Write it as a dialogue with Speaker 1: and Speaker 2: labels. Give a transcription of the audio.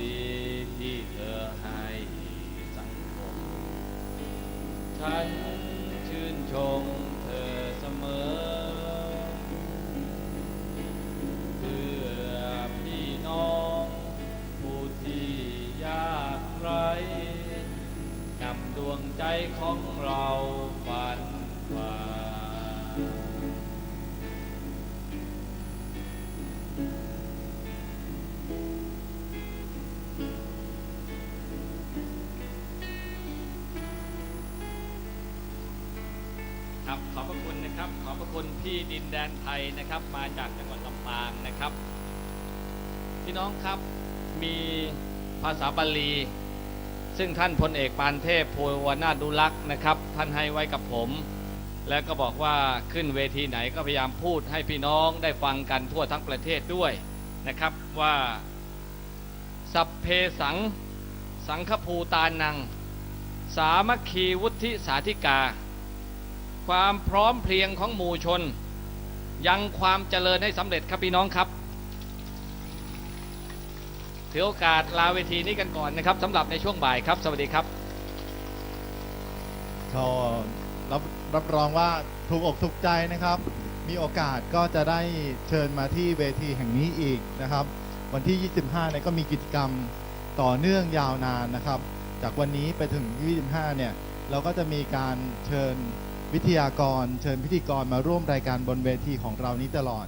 Speaker 1: ดีที่เธอให้สังคม ฉันชื่นชมเธอเสมอ เพื่อพี่น้องผู้ที่ยากไร้นำดวงใจของเราฝันฝ่า ครับขอบพระคุณนะครับขอบพระคุณพี่ดินแดนไทยนะครับมาจากจังหวัดลำปางนะครับพี่น้องครับมีภาษาบาลี ซึ่งท่านพลเอกปานเทพโพวนาดุลักษ์นะครับ ท่านให้ไว้กับผม แล้วก็บอกว่าขึ้นเวทีไหนก็พยายามพูดให้พี่น้องได้ฟังกันทั่วทั้งประเทศด้วยนะครับว่าสัพเพสังสังฆภูตานัง สามัคคีวุฒิสาธิกา ความพร้อมเพรียงของหมู่ชน ยังความเจริญให้สำเร็จครับพี่น้องครับถือโอกาสลาเวทีนี้กันก่อนนะครับสำหรับในช่วงบ่ายครับ สวัสดีครับ
Speaker 2: ก็รับรับรองว่าถูกอกถูกใจนะครับ มีโอกาสก็จะได้เชิญมาที่เวทีแห่งนี้อีกนะครับ วันที่ 25เนี่ยก็มีกิจกรรมต่อเนื่องยาวนานนะครับ จากวันนี้ไปถึง 25เนี่ยเราก็จะมีการเชิญ วิทยากร เชิญพิธีกรมาร่วมรายการบนเวทีของเรานี้ตลอด